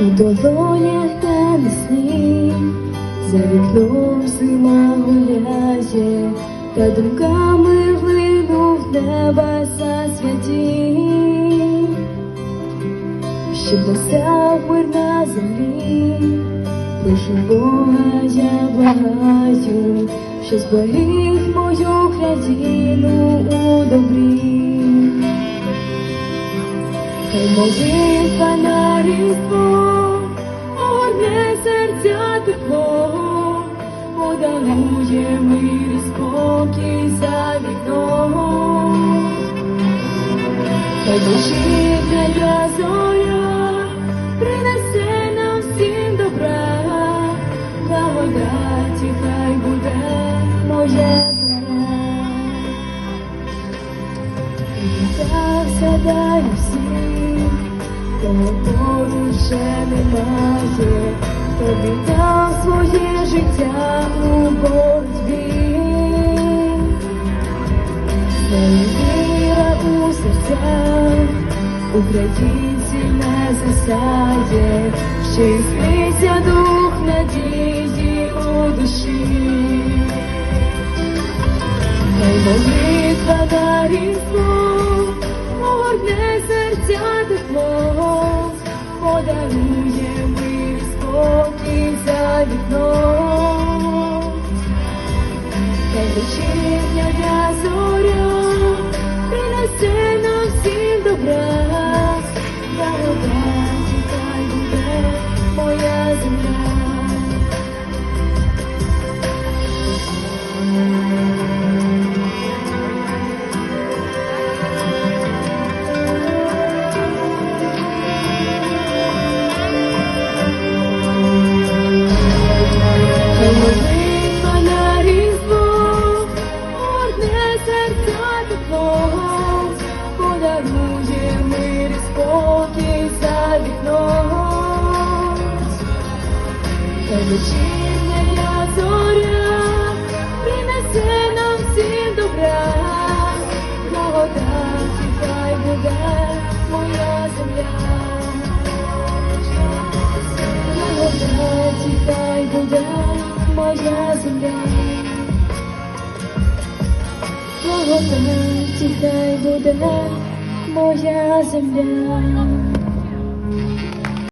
у долонях та весни, за вікном зима гуляє, та думками влинув небеса святі, щоб настав мир на землі, прошу Бога, я благаю, що зберіг мою країну у добрі. Хай молитва на подарує мир спокій за вікном. Хай вечірня зоря принесе нам всім добра, благодаті хай буде моя земля. Так згадаю всіх, кого поруч вже немає, хто віддав своє життя у боротьбі. Віра у серцях, українців не засяє, ще й дух надії у душі. Хай молитва на різдво, огорне серця тепло, подарує мир спокій за вікном. Хай вечірня зоря принесе молитва на різдво, горне серця тепло, подарує мир і спокій за вікном. Хай вечірня зоря принесе нам всім добра, благодаті хай буде моя земля. Благодаті хай буде stars rising down Oh, oh, oh, oh, oh, oh,